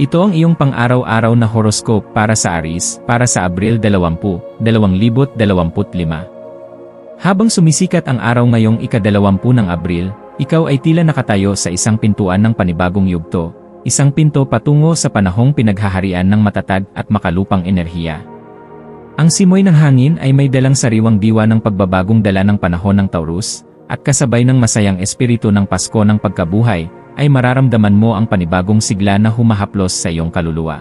Ito ang iyong pang-araw-araw na horoscope para sa Aris, para sa Abril 20, 2025. Habang sumisikat ang araw ngayong ikadalawampu ng Abril, ikaw ay tila nakatayo sa isang pintuan ng panibagong yugto, isang pinto patungo sa panahong pinaghaharian ng matatag at makalupang enerhiya. Ang simoy ng hangin ay may dalang sariwang diwa ng pagbabagong dala ng panahon ng Taurus, at kasabay ng masayang espiritu ng Pasko ng pagkabuhay, ay mararamdaman mo ang panibagong sigla na humahaplos sa iyong kaluluwa.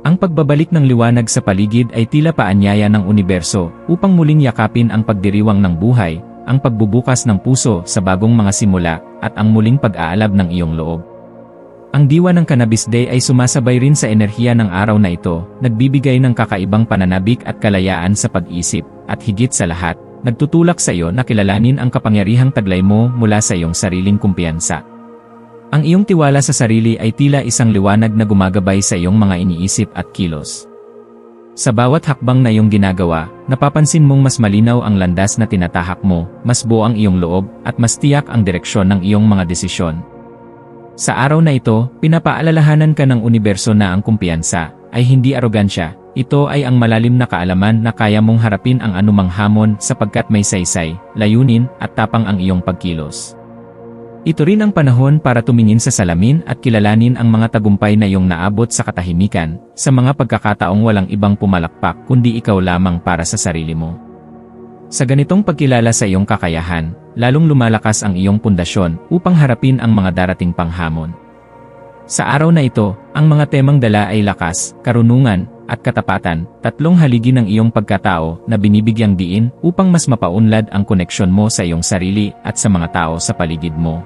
Ang pagbabalik ng liwanag sa paligid ay tila paanyaya ng universo upang muling yakapin ang pagdiriwang ng buhay, ang pagbubukas ng puso sa bagong mga simula, at ang muling pag-aalab ng iyong loob. Ang diwa ng Cannabis Day ay sumasabay rin sa enerhiya ng araw na ito, nagbibigay ng kakaibang pananabik at kalayaan sa pag-isip, at higit sa lahat, nagtutulak sa iyo na kilalanin ang kapangyarihang taglay mo mula sa iyong sariling kumpiyansa. Ang iyong tiwala sa sarili ay tila isang liwanag na gumagabay sa iyong mga iniisip at kilos. Sa bawat hakbang na iyong ginagawa, napapansin mong mas malinaw ang landas na tinatahak mo, mas buo ang iyong loob, at mas tiyak ang direksyon ng iyong mga desisyon. Sa araw na ito, pinapaalalahanan ka ng universo na ang kumpiyansa ay hindi arogansya, ito ay ang malalim na kaalaman na kaya mong harapin ang anumang hamon sapagkat may saysay, layunin, at tapang ang iyong pagkilos. Ito rin ang panahon para tumingin sa salamin at kilalanin ang mga tagumpay na iyong naabot sa katahimikan, sa mga pagkakataong walang ibang pumalakpak kundi ikaw lamang para sa sarili mo. Sa ganitong pagkilala sa iyong kakayahan, lalong lumalakas ang iyong pundasyon upang harapin ang mga darating panghamon. Sa araw na ito, ang mga temang dala ay lakas, karunungan, at katapatan, tatlong haligi ng iyong pagkatao na binibigyang diin upang mas mapaunlad ang koneksyon mo sa iyong sarili at sa mga tao sa paligid mo.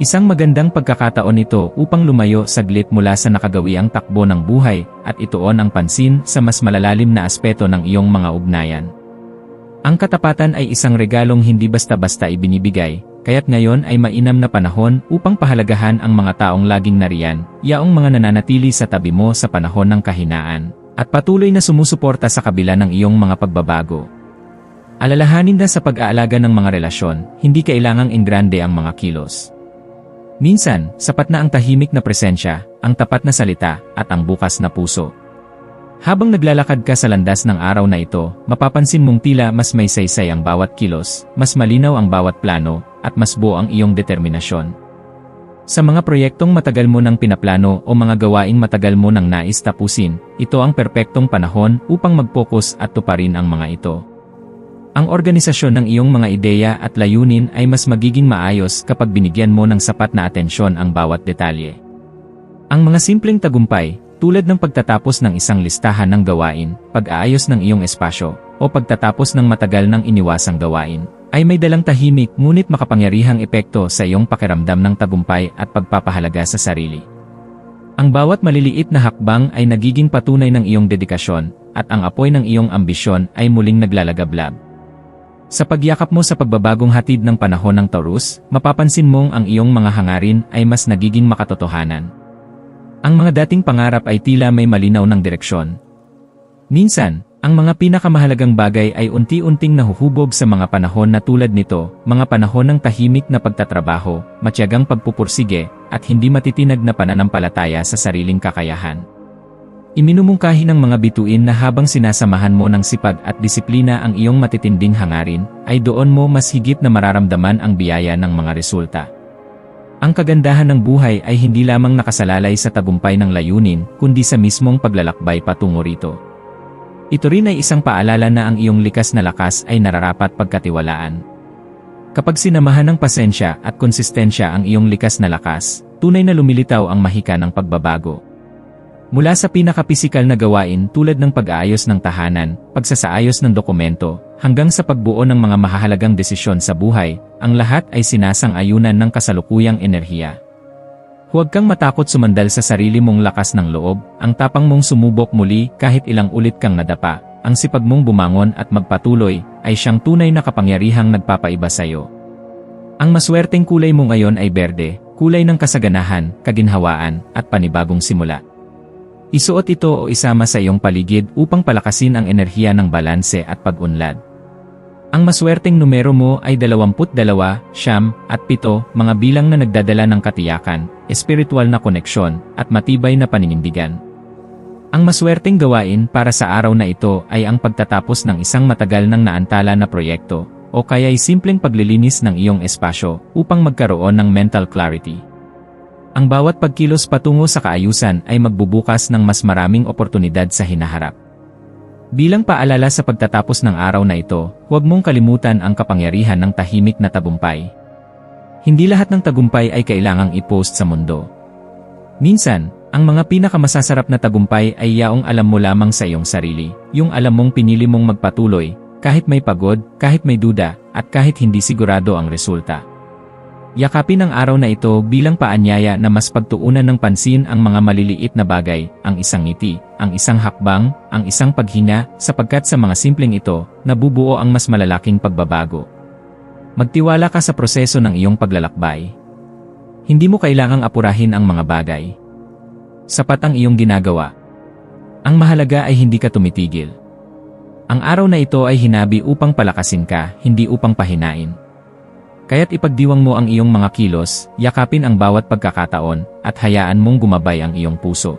Isang magandang pagkakataon ito upang lumayo saglit mula sa nakagawiang takbo ng buhay at ituon ang pansin sa mas malalalim na aspeto ng iyong mga ugnayan. Ang katapatan ay isang regalong hindi basta-basta ibinibigay, kaya't ngayon ay mainam na panahon upang pahalagahan ang mga taong laging nariyan, yaong mga nananatili sa tabi mo sa panahon ng kahinaan, at patuloy na sumusuporta sa kabila ng iyong mga pagbabago. Alalahanin na sa pag-aalaga ng mga relasyon, hindi kailangang ingrande ang mga kilos. Minsan, sapat na ang tahimik na presensya, ang tapat na salita, at ang bukas na puso. Habang naglalakad ka sa landas ng araw na ito, mapapansin mong tila mas may saysay ang bawat kilos, mas malinaw ang bawat plano, at mas buo ang iyong determinasyon. Sa mga proyektong matagal mo nang pinaplano o mga gawaing matagal mo nang nais tapusin, ito ang perpektong panahon upang mag-focus at tuparin ang mga ito. Ang organisasyon ng iyong mga ideya at layunin ay mas magiging maayos kapag binigyan mo ng sapat na atensyon ang bawat detalye. Ang mga simpleng tagumpay, tulad ng pagtatapos ng isang listahan ng gawain, pag-aayos ng iyong espasyo, o pagtatapos ng matagal ng iniwasang gawain, ay may dalang tahimik ngunit makapangyarihang epekto sa iyong pakiramdam ng tagumpay at pagpapahalaga sa sarili. Ang bawat maliliit na hakbang ay nagiging patunay ng iyong dedikasyon, at ang apoy ng iyong ambisyon ay muling naglalagablab. Sa pagyakap mo sa pagbabagong hatid ng panahon ng Taurus, mapapansin mong ang iyong mga hangarin ay mas nagiging makatotohanan. Ang mga dating pangarap ay tila may malinaw ng direksyon. Minsan, ang mga pinakamahalagang bagay ay unti-unting nahuhubog sa mga panahon na tulad nito, mga panahon ng tahimik na pagtatrabaho, matyagang pagpupursige, at hindi matitinag na pananampalataya sa sariling kakayahan. Iminumungkahi ng mga bituin na habang sinasamahan mo ng sipag at disiplina ang iyong matitinding hangarin, ay doon mo mas higit na mararamdaman ang biyaya ng mga resulta. Ang kagandahan ng buhay ay hindi lamang nakasalalay sa tagumpay ng layunin, kundi sa mismong paglalakbay patungo rito. Ito rin ay isang paalala na ang iyong likas na lakas ay nararapat pagkatiwalaan. Kapag sinamahan ng pasensya at konsistensya ang iyong likas na lakas, tunay na lumilitaw ang mahika ng pagbabago. Mula sa pinakapisikal na gawain tulad ng pag-aayos ng tahanan, pagsasaayos ng dokumento, hanggang sa pagbuo ng mga mahahalagang desisyon sa buhay, ang lahat ay sinasang-ayunan ng kasalukuyang enerhiya. Huwag kang matakot sumandal sa sarili mong lakas ng loob, ang tapang mong sumubok muli kahit ilang ulit kang nadapa, ang sipag mong bumangon at magpatuloy, ay siyang tunay na kapangyarihang nagpapaiba sa'yo. Ang maswerteng kulay mo ngayon ay berde, kulay ng kasaganahan, kaginhawaan, at panibagong simula. Isuot ito o isama sa iyong paligid upang palakasin ang enerhiya ng balanse at pag-unlad. Ang maswerteng numero mo ay 22, siyam, at 7, mga bilang na nagdadala ng katiyakan, espiritual na koneksyon, at matibay na paninindigan. Ang maswerteng gawain para sa araw na ito ay ang pagtatapos ng isang matagal nang naantala na proyekto, o kaya'y simpleng paglilinis ng iyong espasyo upang magkaroon ng mental clarity. Ang bawat pagkilos patungo sa kaayusan ay magbubukas ng mas maraming oportunidad sa hinaharap. Bilang paalala sa pagtatapos ng araw na ito, huwag mong kalimutan ang kapangyarihan ng tahimik na tagumpay. Hindi lahat ng tagumpay ay kailangang i-post sa mundo. Minsan, ang mga pinakamasasarap na tagumpay ay yaong alam mo lamang sa iyong sarili, yung alam mong pinili mong magpatuloy, kahit may pagod, kahit may duda, at kahit hindi sigurado ang resulta. Yakapin ang araw na ito bilang paanyaya na mas pagtuunan ng pansin ang mga maliliit na bagay, ang isang ngiti, ang isang hakbang, ang isang paghinga, sapagkat sa mga simpleng ito, nabubuo ang mas malalaking pagbabago. Magtiwala ka sa proseso ng iyong paglalakbay. Hindi mo kailangang apurahin ang mga bagay. Sapat ang iyong ginagawa. Ang mahalaga ay hindi ka tumitigil. Ang araw na ito ay hinabi upang palakasin ka, hindi upang pahinain. Kaya't ipagdiwang mo ang iyong mga kilos, yakapin ang bawat pagkakataon, at hayaan mong gumabay ang iyong puso.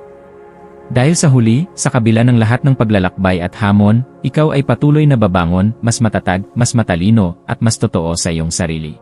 Dahil sa huli, sa kabila ng lahat ng paglalakbay at hamon, ikaw ay patuloy na babangon, mas matatag, mas matalino, at mas totoo sa iyong sarili.